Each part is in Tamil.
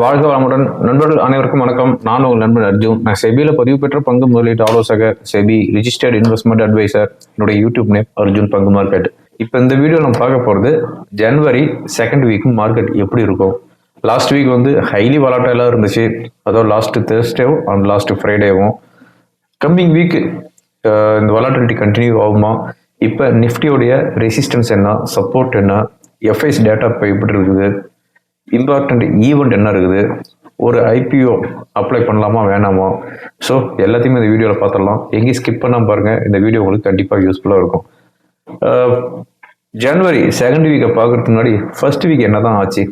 வாழ்க வளமுடன். நண்பர்கள் அனைவருக்கும் வணக்கம். நான் உங்கள் நண்பன் அர்ஜுன். நான் செபியில் பதிவு பெற்ற பங்கு முதலீட்டு ஆலோசகர் செபி ரிஜிஸ்டர்ட் இன்வெஸ்ட்மெண்ட் அட்வைசர் என்னுடைய யூடியூப் நேம் அர்ஜுன் பங்கு மார்க்கெட் இப்போ இந்த வீடியோ நம்ம பார்க்க போகிறது ஜனவரி செகண்ட் வீக் மார்க்கெட் எப்படி இருக்கும்? லாஸ்ட் வீக் வந்து ஹைலி வாலாட்டைலாக இருந்துச்சு. அதோ லாஸ்ட் தேர்ஸ்டேவும் அண்ட் லாஸ்ட் ஃப்ரைடேவும் கம்மிங் வீக் இந்த வாலாட்டிலிட்டி கண்டினியூ ஆகுமா? இப்போ நிஃப்டியோடைய ரெசிஸ்டன்ஸ் என்ன? சப்போர்ட் என்ன? எஃப்ஐஸ் டேட்டா இப்போ எப்படி இருக்குது? இம்பார்ட்டண்ட் ஈவெண்ட் என்ன இருக்குது? ஒரு ஐபிஓ அப்ளை பண்ணலாமா வேணாமா? ஸோ எல்லாத்தையுமே இந்த வீடியோவில் பார்த்துடலாம் எங்கேயும் ஸ்கிப் பண்ணாமல் பாருங்கள் இந்த வீடியோ உங்களுக்கு கண்டிப்பாக யூஸ்ஃபுல்லாக இருக்கும். ஜனவரி செகண்ட் வீக்கை பார்க்கறதுக்கு முன்னாடி ஃபர்ஸ்ட் வீக் என்ன தான் ஆச்சு?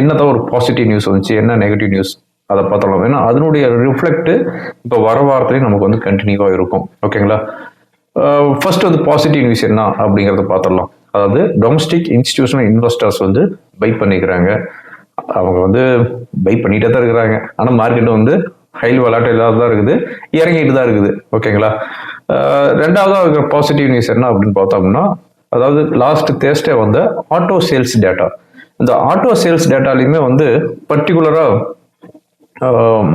என்ன தான் ஒரு பாசிட்டிவ் நியூஸ் வந்துச்சு? என்ன நெகட்டிவ் நியூஸ் அதை பார்த்தலாம் ஏன்னா அதனுடைய ரிஃப்ளெக்ட் இப்போ வர வாரத்துலேயும் நமக்கு வந்து கண்டினியூவாக இருக்கும். ஓகேங்களா ஃபர்ஸ்ட் வந்து பாசிட்டிவ் நியூஸ் என்ன அப்படிங்கிறத பார்த்துடலாம் அதாவது டொமஸ்டிக் இன்ஸ்டிடியூஷனல் இன்வெஸ்டர்ஸ் வந்து பை பண்ணிக்கிறாங்க. அவங்க வந்து பை பண்ணிட்டே தான் இருக்கிறாங்க. ஆனால் மார்க்கெட்டும் வந்து ஹைல் விளாட்டில் தான் இருக்குது. இறங்கிட்டு தான் இருக்குது. ஓகேங்களா ரெண்டாவதாக இருக்கிற பாசிட்டிவ் நியூஸ் என்ன அப்படின்னு பார்த்தோம்னா அதாவது லாஸ்ட் தேர்ஸ்டே வந்த ஆட்டோ சேல்ஸ் டேட்டா இந்த ஆட்டோ சேல்ஸ் டேட்டாலையுமே வந்து பர்டிகுலராக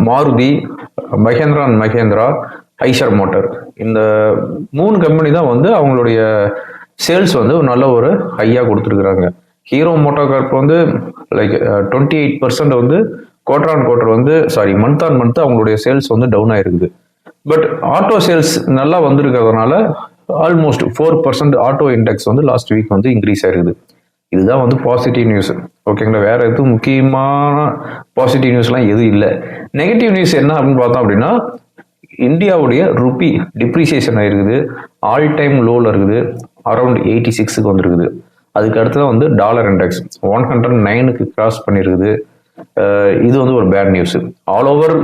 மாருதி மகேந்திரா அண்ட் மகேந்திரா ஐஷர் மோட்டார் இந்த மூணு கம்பெனி தான் வந்து அவங்களுடைய சேல்ஸ் வந்து ஒரு நல்ல ஒரு ஹையாக கொடுத்துருக்குறாங்க. ஹீரோ மோட்டார் கார்ப் வந்து லைக் டுவெண்ட்டி எயிட் பர்சன்ட் வந்து குவார்டர் ஆன் குவார்டர் வந்து சாரி மந்த் ஆன் மந்த் அவங்களுடைய சேல்ஸ் வந்து டவுன் ஆயிருக்குது. பட் ஆட்டோ சேல்ஸ் நல்லா வந்திருக்கிறதுனால almost four percent auto index வந்து லாஸ்ட் வீக் வந்து இன்க்ரீஸ் ஆயிருக்குது. இதுதான் வந்து பாசிட்டிவ் நியூஸ் ஓகேங்களா வேற எதுவும் முக்கியமான பாசிட்டிவ் நியூஸ்லாம் எதுவும் இல்லை. நெகட்டிவ் நியூஸ் என்ன அப்படின்னு பார்த்தோம் அப்படின்னா இந்தியாவுடைய ருபி டிப்ரிசியேஷன் ஆயிருக்குது. ஆல் டைம் லோவில் இருக்குது. அரௌண்ட் எயிட்டி சிக்ஸுக்கு வந்திருக்குது. அதுக்கு அடுத்ததான் வந்து டாலர் இண்டெக்ஸ் ஒன் ஹண்ட்ரட் நைனுக்கு கிராஸ் பண்ணியிருக்குது இது வந்து ஒரு பேட் நியூஸ் ஆல் ஓவர்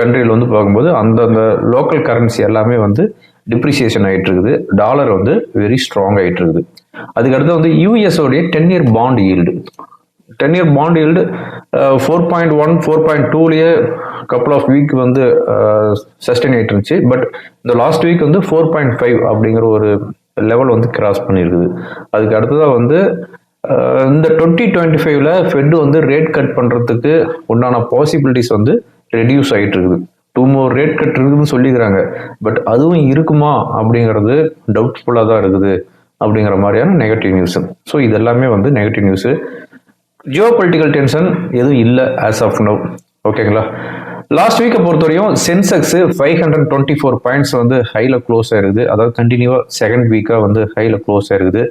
கண்ட்ரியில் வந்து பார்க்கும்போது அந்தந்த லோக்கல் கரன்சி எல்லாமே வந்து டிப்ரிசியேஷன் ஆகிட்டு இருக்குது டாலர் வந்து வெரி ஸ்ட்ராங் ஆகிட்டு இருக்குது அதுக்கடுத்து வந்து US ten year bond yield ten year bond yield four point one four point டூலேயே couple of week வந்து சஸ்டெயின் ஆகிட்டு இருந்துச்சு பட் இந்த லாஸ்ட் வீக் வந்து ஃபோர் பாயிண்ட் ஃபைவ் அப்படிங்கிற ஒரு லெவல் வந்து கிராஸ் பண்ணியிருக்குது அதுக்கு அடுத்ததாக வந்து இந்த டுவெண்ட்டி டுவெண்ட்டி ஃபைவ்ல ஃபெட் வந்து ரேட் கட் பண்ணுறதுக்கு உண்டான பாசிபிலிட்டிஸ் வந்து ரெடியூஸ் ஆகிட்டு இருக்குது டூ மோர் ரேட் கட் இருக்குதுன்னு சொல்லிக்கிறாங்க. பட் அதுவும் இருக்குமா அப்படிங்கிறது டவுட்ஃபுல்லாக தான் இருக்குது அப்படிங்கிற மாதிரியான நெகட்டிவ் நியூஸ் ஸோ இது எல்லாமே வந்து negative news geo political tension எதுவும் இல்லை ஆஸ் ஆஃப் நோ ஓகேங்களா லாஸ்ட் வீக்கை பொறுத்தவரையும் Sensex five hundred twenty four points வந்து ஹையில் க்ளோஸ் ஆயிருக்குது. அதாவது கண்டினியூவாக செகண்ட் வீக்காக வந்து ஹையில் க்ளோஸ் ஆயிருக்குது.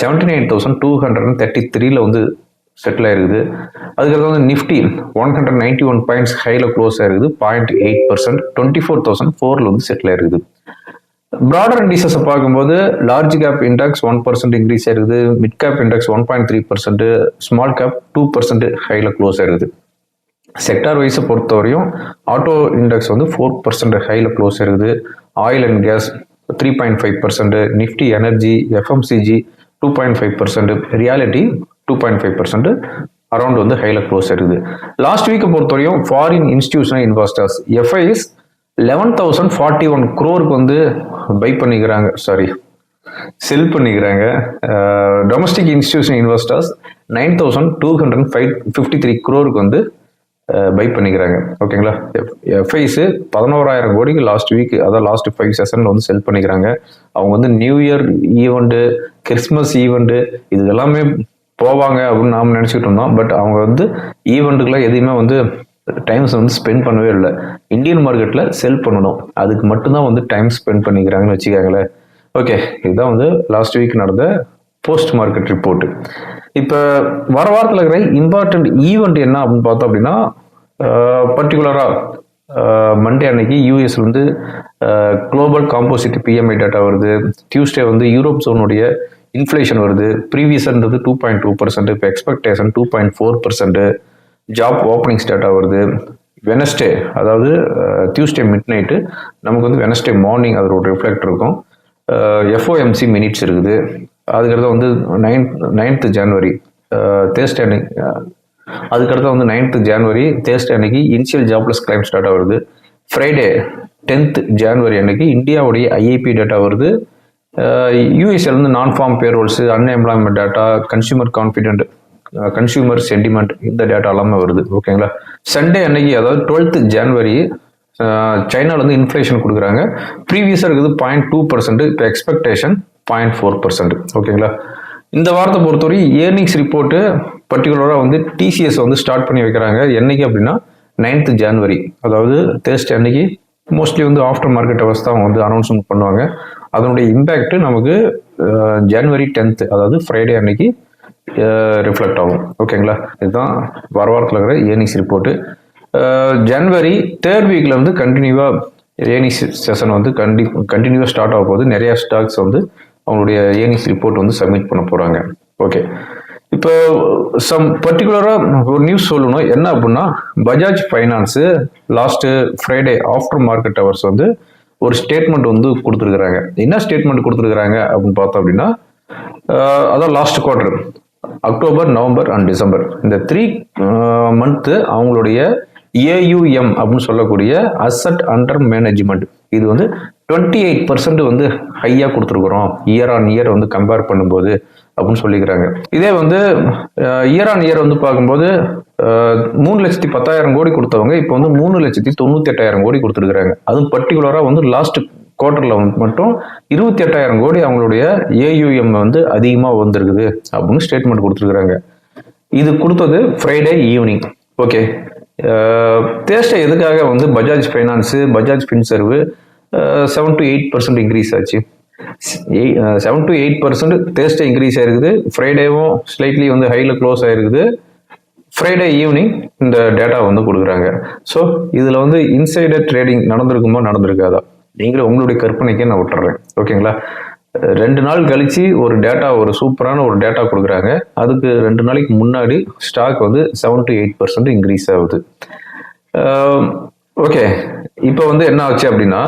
Seventy nine thousand two hundred and thirty த்ரீல வந்து செட்டில் ஆயிருக்குது. அதுக்கப்புறம் வந்து Nifty one hundred ninety one points ஹையில் க்ளோஸ் ஆயிருக்குது. Point eight percent twenty four thousand ஃபோரில் வந்து செட்டில் ஆயிருக்குது. ப்ராடர் இண்டிசஸை பார்க்கும்போது large cap index one percent increase ஆயிருக்குது. Mid cap index one point three percent small cap two percent ஹையில் க்ளோஸ் ஆயிருக்குது. செக்டார் வைஸை பொறுத்தவரையும் ஆட்டோ இண்டெக்ஸ் வந்து ஃபோர் பர்சன்ட் ஹையில் க்ளோஸ் ஆயிருக்குது. Oil and gas three point five percent Nifty energy FMCG two point five percent reality two point five percent around வந்து ஹையில் க்ளோஸ் ஆயிருக்குது. லாஸ்ட் வீக்கை பொறுத்தவரையும் foreign institutional investors FIIs eleven thousand forty one க்ரோருக்கு வந்து பை பண்ணிக்கிறாங்க. சாரி செல் பண்ணிக்கிறாங்க. Domestic institution investors nine thousand two hundred five fifty three க்ரோருக்கு வந்து பை பண்ணிக்கிறாங்க. ஓகேங்களா எஃப்ஐஸு பதினோராயிரம் கோடிக்கு லாஸ்ட் வீக் அதாவது லாஸ்ட் ஃபைவ் செஷனில் வந்து செல் பண்ணிக்கிறாங்க. அவங்க வந்து new year event Christmas event இது எல்லாமே போவாங்க அப்படின்னு நாம் நினச்சிக்கிட்டு இருந்தோம். பட் அவங்க வந்து ஈவெண்ட்டுக்கெலாம் எதையுமே வந்து டைம்ஸ் வந்து ஸ்பெண்ட் பண்ணவே இல்லை. இந்தியன் மார்க்கெட்டில் செல் பண்ணணும். அதுக்கு மட்டும்தான் வந்து டைம் ஸ்பெண்ட் பண்ணிக்கிறாங்கன்னு வச்சுக்காங்களேன். ஓகே இதுதான் வந்து லாஸ்ட் வீக் நடந்த போஸ்ட் மார்க்கெட் ரிப்போர்ட் இப்போ வர வாரத்தில் இருக்கிற இம்பார்ட்டன்ட் ஈவெண்ட் என்ன அப்படின்னு பார்த்தோம் அப்படின்னா பர்டிகுலராக மண்டே அன்னைக்கு யூஎஸ் வந்து குளோபல் காம்போசிட் பிஎம்ஐ டேட்டா வருது. டியூஸ்டே வந்து யூரோப் ஜோனுடைய இன்ஃப்ளேஷன் வருது. ப்ரீவியஸ்ன்றது டூ பாயிண்ட் டூ பர்சன்ட் இப்போ expectation two point four percent job openings data வருது. வெனஸ்டே அதாவது டியூஸ்டே மிட் நைட்டு நமக்கு வந்து வெனஸ்டே மார்னிங் அதோட ஒரு ரிஃப்ளெக்ட் இருக்கும் எஃப்ஓஎம்சி மினிட்ஸ் இருக்குது. அதுக்கடுத்து வந்து நைன்த் நைன்த்து ஜனவரி தேர்ஸ்டே அன்னைக்கு அதுக்கடுத்து வந்து நைன்த்து ஜான்வரி தேர்ஸ்டே அன்னைக்கு இனிஷியல் ஜாப்லெஸ் கிளைம் டேட்டா வருது. ஃப்ரைடே டென்த் ஜான்வரி அன்னைக்கு இந்தியாவுடைய ஐஐபி டேட்டா வருது. யூஎஸ்ஏல இருந்து non farm payrolls unemployment data consumer confident consumer sentiment இந்த டேட்டா எல்லாமே வருது. ஓகேங்களா சண்டே அன்னைக்கு அதாவது டுவெல்த் ஜான்வரி சைனால வந்து இன்ஃப்ளேஷன் கொடுக்குறாங்க. ப்ரீவியஸாக இருக்குது பாயிண்ட் டூ பர்சன்ட் இப்போ எக்ஸ்பெக்டேஷன் பாயிண்ட் ஃபோர் பர்சன்ட் ஓகேங்களா இந்த வாரத்தை பொறுத்தவரை ஏர்னிங்ஸ் ரிப்போர்ட்டு பர்டிகுலராக வந்து டிசிஎஸ் வந்து ஸ்டார்ட் பண்ணி வைக்கிறாங்க. என்னைக்கு அப்படின்னா நைன்த் ஜான்வரி அதாவது தேர்ஸ்டே அன்னைக்கு மோஸ்ட்லி வந்து ஆஃப்டர் மார்க்கெட் அவர்ஸ் தான் வந்து அனௌன்ஸ்மெண்ட் பண்ணுவாங்க. அதனுடைய இம்பேக்ட் நமக்கு ஜனவரி டென்த்து அதாவது ஃப்ரைடே அன்னைக்கு ரிஃப்ளெக்ட் ஆகும். ஓகேங்களா இதுதான் வர வாரத்தில் இருக்கிற ஏர்னிங்ஸ் ரிப்போர்ட்டு ஜனவரி தேர்ட் வீக்கில் வந்து கண்டினியூவாக ஏர்னிங்ஸ் செஷன் வந்து கண்டி கண்டினியூவாக ஸ்டார்ட் ஆக போகுது. நிறையா ஸ்டாக்ஸ் வந்து அவங்களுடைய ஏர்னிங்ஸ் ரிப்போர்ட் வந்து சப்மிட் பண்ண போகிறாங்க ஓகே இப்போ சம் பர்டிகுலராக ஒரு நியூஸ் சொல்லணும். என்ன அப்படின்னா Bajaj finance last Friday after market hours வந்து ஒரு ஸ்டேட்மெண்ட் வந்து கொடுத்துருக்குறாங்க. என்ன ஸ்டேட்மெண்ட் கொடுத்துருக்குறாங்க அப்படின்னு பார்த்தோம் அப்படின்னா அதான் last quarter October November and December இந்த த்ரீ மந்த்து அவங்களுடைய ஏயுஎம் அப்படின்னு சொல்லக்கூடிய அசட் அண்டர் மேனேஜ்மெண்ட் இது வந்து டுவெண்ட்டி எயிட் பர்சன்ட் வந்து ஹையாக கொடுத்துருக்குறோம். இயர் ஆன் இயர் வந்து கம்பேர் பண்ணும்போது அப்படின்னு சொல்லிக்கிறாங்க. இதே வந்து இயர் ஆன் இயர் வந்து பார்க்கும்போது மூணு லட்சத்தி பத்தாயிரம் கோடி கொடுத்தவங்க இப்போ வந்து மூணு லட்சத்தி தொண்ணூத்தி எட்டாயிரம் கோடி கொடுத்துருக்குறாங்க. அதுவும் பர்டிகுலராக வந்து லாஸ்ட் குவார்ட்டரில் மட்டும் இருபத்தி எட்டாயிரம் கோடி அவங்களுடைய ஏயுஎம் வந்து அதிகமாக வந்திருக்குது அப்படின்னு ஸ்டேட்மெண்ட் கொடுத்துருக்குறாங்க. இது கொடுத்தது ஃப்ரைடே ஈவினிங் ஓகே தேஸ்டை எதுக்காக வந்து Bajaj finance Bajaj Finserv seven to eight percent increase ஆச்சு. Seven to eight percent Thursday increase ஆயிருக்குது. ஃப்ரைடேவும் ஸ்லைட்லி வந்து ஹையில் க்ளோஸ் ஆயிருக்குது. ஃப்ரைடே ஈவினிங் இந்த டேட்டா வந்து கொடுக்குறாங்க. ஸோ இதில் வந்து இன்சைடர் ட்ரேடிங் நடந்திருக்குமா நடந்திருக்காதா? நீங்களும் உங்களுடைய கற்பனைக்கே நான் விட்டுறேன். ஓகேங்களா ரெண்டு நாள் கழிச்சு ஒரு டேட்டா ஒரு சூப்பரான ஒரு டேட்டா கொடுக்குறாங்க. அதுக்கு ரெண்டு நாளைக்கு முன்னாடி ஸ்டாக் வந்து seven to eight percent increase ஆகுது. ஓகே இப்போ வந்து என்ன ஆச்சு அப்படின்னா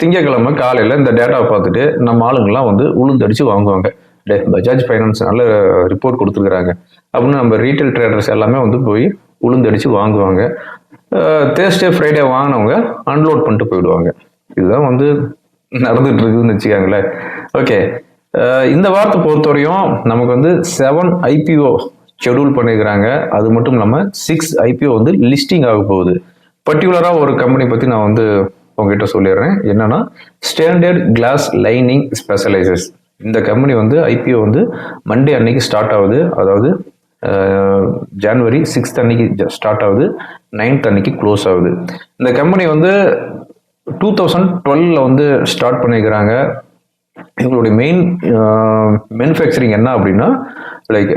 திங்கக்கிழமை காலையில் இந்த டேட்டாவை பார்த்துட்டு நம்ம ஆளுங்கள்லாம் வந்து உளுந்தடிச்சு வாங்குவாங்க. டே பஜாஜ் ஃபைனான்ஸ் நல்ல ரிப்போர்ட் கொடுத்துருக்குறாங்க. அப்படின்னு நம்ம ரீட்டைல் ட்ரேடர்ஸ் எல்லாமே வந்து போய் உளுந்தடிச்சு வாங்குவாங்க. தேர்ஸ்டே ஃப்ரைடே வாங்கினவங்க அன்லோட் பண்ணிட்டு போயிடுவாங்க. இதுதான் வந்து நடந்துட்டு இருக்குதுன்னு வச்சுக்கோங்களேன் ஓகே இந்த வாரத்தை பொறுத்தவரையும் நமக்கு வந்து செவன் ஐபிஓ ஷெடியூல் பண்ணியிருக்கிறாங்க அது மட்டும் இல்லாமல் சிக்ஸ் ஐபிஓ வந்து லிஸ்டிங் ஆக போகுது. பர்டிகுலராக ஒரு கம்பெனி பற்றி நான் வந்து உங்ககிட்ட சொல்லிடுறேன். என்னன்னா ஸ்டாண்டர்ட் கிளாஸ் லைனிங் ஸ்பெஷலைசஸ் இந்த கம்பெனி வந்து ஐபிஓ வந்து மண்டே அன்னைக்கு ஸ்டார்ட் ஆகுது. அதாவது ஜான்வரி சிக்ஸ்த் அன்னைக்கு ஸ்டார்ட் ஆகுது. நைன்த் அன்னைக்கு க்ளோஸ் ஆகுது. இந்த கம்பெனி வந்து டூ தௌசண்ட் டுவெல்ல வந்து ஸ்டார்ட் பண்ணியிருக்கிறாங்க இவங்களுடைய மெயின் மேனுஃபேக்சரிங் என்ன அப்படின்னா லைக்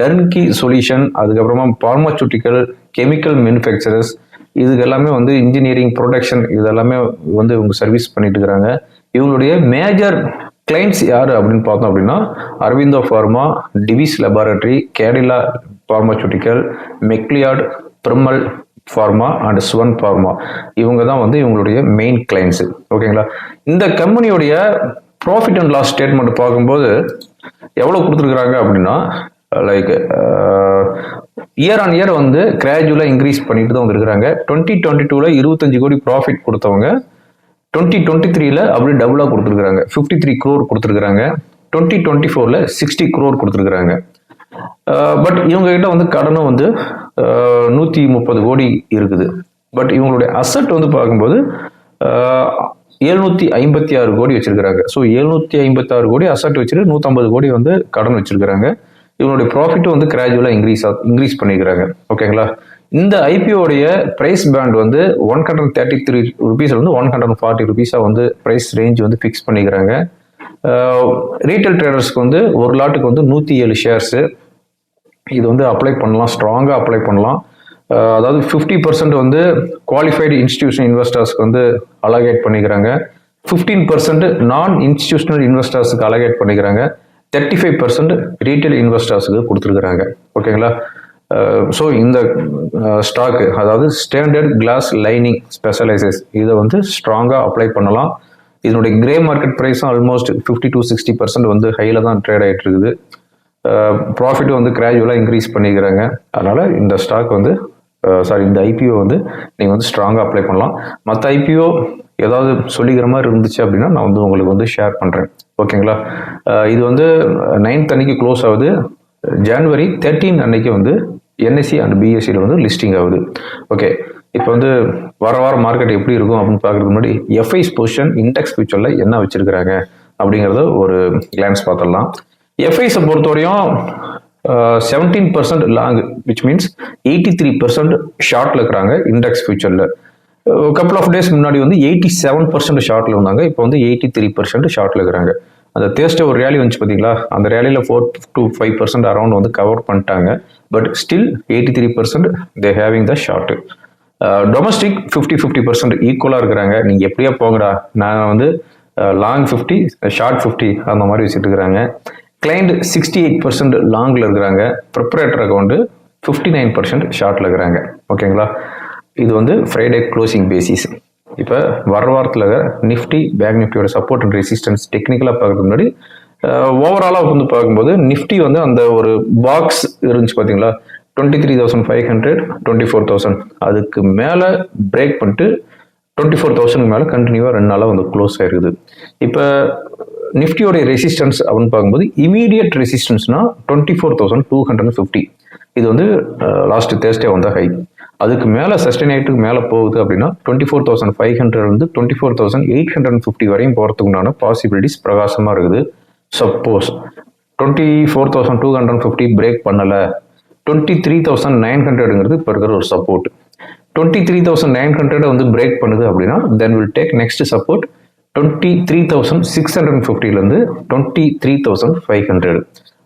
டர்ன்கி சொல்யூஷன் அதுக்கப்புறமா பார்மாசூட்டிக்கல் கெமிக்கல் மேனுஃபேக்சரர்ஸ் இதுக்கு எல்லாமே வந்து இன்ஜினியரிங் ப்ரொடக்ஷன் இது எல்லாமே வந்து இவங்க சர்வீஸ் பண்ணிட்டு இருக்கிறாங்க இவங்களுடைய மேஜர் கிளைண்ட்ஸ் யார் அப்படின்னு பார்த்தோம் அப்படின்னா Aurobindo Pharma Divi's laboratory Cadila pharmaceutical Macleod Piramal Pharma and Sun Pharma இவங்க தான் வந்து இவங்களுடைய மெயின் கிளைண்ட்ஸு ஓகேங்களா இந்த கம்பெனியோடைய ப்ராஃபிட் அண்ட் லாஸ் ஸ்டேட்மெண்ட் பார்க்கும்போது எவ்வளோ கொடுத்துருக்குறாங்க அப்படின்னா லைக் இயர் ஆன் இயர் வந்து கிராஜுவலாக இன்க்ரீஸ் பண்ணிட்டு தான் வந்திருக்கிறாங்க. டுவெண்ட்டி டுவெண்ட்டி டூவில் இருபத்தஞ்சு கோடி ப்ராஃபிட் கொடுத்தவங்க டுவெண்ட்டி டுவெண்ட்டி த்ரீல அப்படியே டபுளாக கொடுத்துருக்குறாங்க. ஃபிஃப்டி த்ரீ க்ரோர் கொடுத்துருக்குறாங்க. டுவெண்ட்டி டுவெண்ட்டி ஃபோரில் சிக்ஸ்டி க்ரோர் கொடுத்துருக்குறாங்க. பட் இவங்க கிட்ட வந்து கடனும் வந்து நூற்றி முப்பது கோடி இருக்குது. பட் இவங்களுடைய அசட் வந்து பார்க்கும்போது எழுநூத்தி ஐம்பத்தி ஆறு கோடி வச்சிருக்கிறாங்க. ஸோ எழுநூற்றி ஐம்பத்தாறு கோடி அசட் வச்சுட்டு நூற்றம்பது கோடி வந்து கடன் வச்சிருக்கிறாங்க. இவங்களுடைய ப்ராஃபிட்டும் வந்து கிராஜுவலாக இன்க்ரீஸ் இன்க்ரீஸ் பண்ணிக்கிறாங்க. ஓகேங்களா இந்த ஐபிஓடைய ப்ரைஸ் பேண்ட் வந்து one hundred thirty three rupees வந்து ஒன் ஹண்ட்ரட் ஃபார்ட்டி ருபீஸாக வந்து ப்ரைஸ் ரேஞ்ச் வந்து ஃபிக்ஸ் பண்ணிக்கிறாங்க. ரீட்டைல் ட்ரேடர்ஸ்க்கு வந்து ஒரு லாட்டுக்கு வந்து நூற்றி ஏழு ஷேர்ஸு இது வந்து அப்ளை பண்ணலாம் ஸ்ட்ராங்காக அப்ளை பண்ணலாம். அதாவது ஃபிஃப்டி பர்சன்ட் வந்து குவாலிஃபைடு இன்ஸ்டிடியூஷன் இன்வெஸ்டர்ஸ்க்கு வந்து அலகேட் பண்ணிக்கிறாங்க. ஃபிஃப்டீன் பர்சன்ட் நான் இன்ஸ்டிடியூஷனல் இன்வெஸ்டர்ஸுக்கு அலகேட் பண்ணிக்கிறாங்க. தேர்ட்டி ஃபைவ் பர்சன்ட் ரீட்டைல் இன்வெஸ்டர்ஸுக்கு கொடுத்துருக்குறாங்க. ஓகேங்களா ஸோ இந்த ஸ்டாக்கு அதாவது ஸ்டாண்டர்ட் கிளாஸ் லைனிங் ஸ்பெஷலைசஸ் இதை வந்து ஸ்ட்ராங்காக அப்ளை பண்ணலாம். இதனுடைய கிரே மார்க்கெட் ப்ரைஸும் almost fifty to sixty percent வந்து ஹையில் தான் ட்ரேட் ஆகிட்டு இருக்குது. ப்ராஃபிட்டும் வந்து கிராஜுவலாக இன்க்ரீஸ் பண்ணிக்கிறாங்க. அதனால் இந்த ஸ்டாக் வந்து சாரி இந்த ஐபிஓ வந்து நீங்கள் வந்து ஸ்ட்ராங்காக அப்ளை பண்ணலாம். மற்ற ஐபிஓ ஏதாவது சொல்லிக்கிற மாதிரி இருந்துச்சு அப்படின்னா நான் வந்து உங்களுக்கு வந்து ஷேர் பண்ணுறேன் ஓகேங்களா இது வந்து நைன்த் அன்னைக்கு க்ளோஸ் ஆகுது. ஜான்வரி தேர்ட்டீன் அன்னைக்கு வந்து என்எஸ்சி அண்ட் பிஎஸ்சியில் வந்து லிஸ்டிங் ஆகுது. ஓகே இப்போ வந்து வர வார மார்க்கெட் எப்படி இருக்கும் அப்படின்னு பார்க்குறதுக்கு முன்னாடி எஃப்ஐஸ் பொசிஷன் இண்டெக்ஸ் ஃபியூச்சரில் என்ன வச்சுருக்கிறாங்க அப்படிங்கிறத ஒரு கிளான்ஸ் பார்த்துடலாம். எஃப்ஐஸை பொறுத்தவரையும் seventeen percent long which means eighty three percent ஷார்ட்ல இருக்கிறாங்க இண்டெக்ஸ் ஃபியூச்சரில் கப்பல் ஆஃப் டேஸ் முன்னாடி வந்து எயிட்டி செவன் பர்சன்ட் ஷார்ட்ல இருந்தாங்க இப்போ வந்து எயிட்டி த்ரீ பர்சன்ட் ஷார்ட்ல இருக்கிறாங்க. அந்த தேர்ஸ்டே ஒரு ரேலி வந்துச்சு பார்த்தீங்களா அந்த ரேலியில் four to five percent around வந்து கவர் பண்ணிட்டாங்க but still eighty three percent they having the short domestic fifty fifty percent ஈக்குவலாக இருக்கிறாங்க. நீங்கள் எப்படியா போங்கடா? நான் வந்து லாங் ஃபிஃப்டி ஷார்ட் ஃபிஃப்டி அந்த மாதிரி வச்சுட்டு இருக்கிறாங்க. கிளைண்ட் சிக்ஸ்டி எயிட் பர்சன்ட் லாங்கில் இருக்கிறாங்க. Proprietor account fifty nine percent ஷார்ட்டில் இருக்கிறாங்க ஓகேங்களா இது வந்து ஃப்ரைடே க்ளோசிங் பேசிஸ் இப்போ வர வாரத்தில் நிஃப்டி பேங்க் நிஃப்டியோட சப்போர்ட் அண்ட் ரெசிஸ்டன்ஸ் டெக்னிக்கலாக பார்க்கறதுக்கு முன்னாடி ஓவராலாக வந்து பார்க்கும்போது நிஃப்டி வந்து அந்த ஒரு பாக்ஸ் இருந்துச்சு பார்த்தீங்களா twenty three thousand five hundred twenty four thousand அதுக்கு மேலே பிரேக் பண்ணிட்டு டுவெண்ட்டி ஃபோர் தௌசண்ட் மேலே கண்டினியூவாக ரெண்டு நாளாக வந்து க்ளோஸ் ஆயிருக்குது. இப்போ நிஃப்டியோடைய ரெசிஸ்டன்ஸ் அப்படின்னு பார்க்கும்போது immediate ரெசிஸ்டன்ஸ்னா twenty four thousand two hundred fifty இது வந்து லாஸ்ட் தேர்ஸ்டே வந்த ஹை அதுக்கு மேலே சஸ்டைனேட்டுக்கு மேலே போகுது அப்படின்னா twenty four thousand five hundred வந்து twenty four thousand eight hundred fifty வரையும் போகிறதுக்குண்டான பாசிபிலிட்டிஸ் பிரகாசமாக இருக்குது. Suppose twenty four thousand two hundred fifty break பண்ணலை. டுவெண்ட்டி த்ரீ தௌசண்ட் நைன் ஹண்ட்ரடுங்கிறது இப்போ இருக்கிற ஒரு support twenty three thousand nine hundred வந்து பிரேக் பண்ணுது அப்படின்னா then will take next support twenty three thousand six hundred ஃபிஃப்டிலேருந்து twenty three thousand five hundred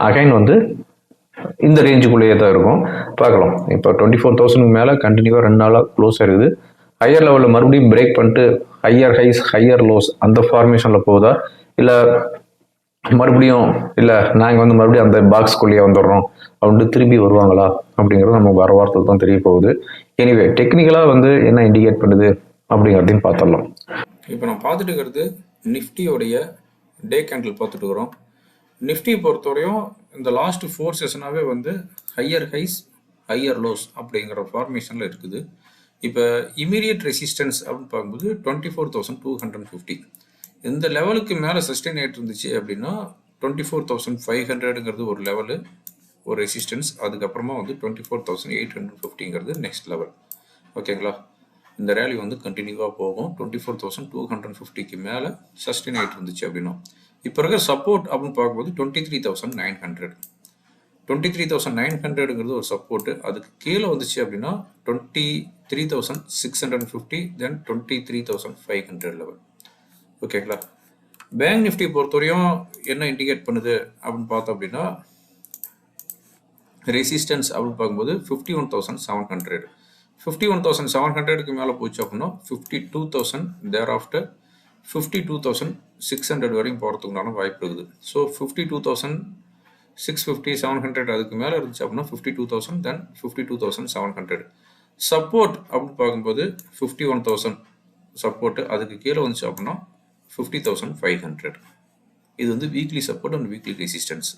again வந்து இந்த ரேஞ்சுக்குள்ளேயே தான் இருக்கும். பார்க்கலாம். இப்போ டுவெண்ட்டி ஃபோர் தௌசண்ட்க்கு மேலே கண்டினியூவாக ரெண்டு நாளாக க்ளோஸ் ஆயிருக்குது ஹையர் லெவலில் மறுபடியும் பிரேக் பண்ணிட்டு ஹையர் ஹைஸ் ஹையர் லோஸ் அந்த ஃபார்மேஷனில் போகுதா? இல்லை மறுபடியும் இல்லை நாங்கள் வந்து மறுபடியும் அந்த பாக்ஸ்குள்ளேயே வந்துடுறோம் அப்படின்ட்டு திருப்பி வருவாங்களா? அப்படிங்கிறது நம்ம வர வாரத்தில் தான் தெரிய போகுது. எனிவே டெக்னிக்கலாக வந்து என்ன இண்டிகேட் பண்ணுது அப்படிங்கிறதையும் பார்த்துடலாம். இப்போ நான் பார்த்துட்டு இருக்கிறது நிஃப்டியோடைய டே கேண்டில் பார்த்துட்டு இருக்கிறோம். நிஃப்டி பொறுத்தவரையும் இந்த லாஸ்ட் ஃபோர் செஷனாகவே வந்து ஹையர் ஹைஸ் ஹையர் லோஸ் அப்படிங்கிற ஃபார்மேஷனில் இருக்குது. இப்போ இமீடியட் ரெசிஸ்டன்ஸ் அப்படின்னு பார்க்கும்போது twenty four thousand two hundred fifty இந்த லெவலுக்கு மேலே சஸ்டெயின் ஆகிட்டு இருந்துச்சு அப்படின்னா டுவெண்ட்டி ஃபோர் தௌசண்ட் ஃபைவ் ஹண்ட்ரடுங்கிறது ஒரு லெவலு ஒரு ரெசிஸ்டன்ஸ் அதுக்கப்புறமா வந்து twenty four thousand eight hundred ஃபிஃப்டிங்கிறது next level ஓகேங்களா இந்த ரேலி வந்து கண்டினியூவாக போகும். Twenty four thousand two hundred ஃபிஃப்டிக்கு மேலே சஸ்டெயின் ஆகிட்டு இருந்துச்சு அப்படின்னா. இப்போ இருக்க சப்போர்ட் அப்படின்னு பார்க்கும்போது twenty three thousand nine hundred twenty three thousand nine ஹண்ட்ரடுங்கிறது ஒரு சப்போர்ட்டு அதுக்கு கீழே வந்துச்சு அப்படின்னா twenty three thousand six hundred fifty then twenty three thousand five hundred level ஓகேங்களா பேங்க் நிஃப்டி பொறுத்தவரையும் என்ன இண்டிகேட் பண்ணுது அப்படின்னு பார்த்தோம் அப்படின்னா ரெசிஸ்டன்ஸ் அப்படின்னு பார்க்கும்போது fifty one thousand seven hundred fifty one thousand seven ஹண்ட்ரடுக்கு மேலே போச்சு அப்படின்னா fifty two thousand thereafter fifty two thousand six hundred வரையும் போகிறதுக்குண்டான வாய்ப்பு இருக்குது. So fifty two thousand six fifty seven hundred அதுக்கு மேலே இருந்துச்சு அப்படின்னா fifty two thousand then fifty two thousand seven hundred support அப்படின்னு பார்க்கும்போது ஃபிஃப்டி ஒன் தௌசண்ட் சப்போர்ட் அதுக்கு கீழே வந்துச்சு அப்படின்னா ஃபிஃப்டி தௌசண்ட் ஃபைவ் ஹண்ட்ரட் இது வந்து weekly support and weekly resistance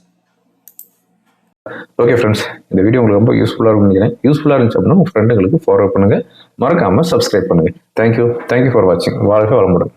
okay friends இந்த வீடியோ உங்களுக்கு ரொம்ப யூஸ்ஃபுல்லாக இருக்கும்னு நினைக்கிறேன். யூஸ்ஃபுல்லாக இருந்துச்சு அப்படின்னா உங்கள் ஃப்ரெண்டுங்களுக்கு ஃபார்வர்ட் பண்ணுங்கள் மறக்காமல் சப்ஸ்கிரைப் பண்ணுங்கள் தேங்க்யூ தேங்க்யூ ஃபார் வாட்சிங் வாழ்க வளமுடன்.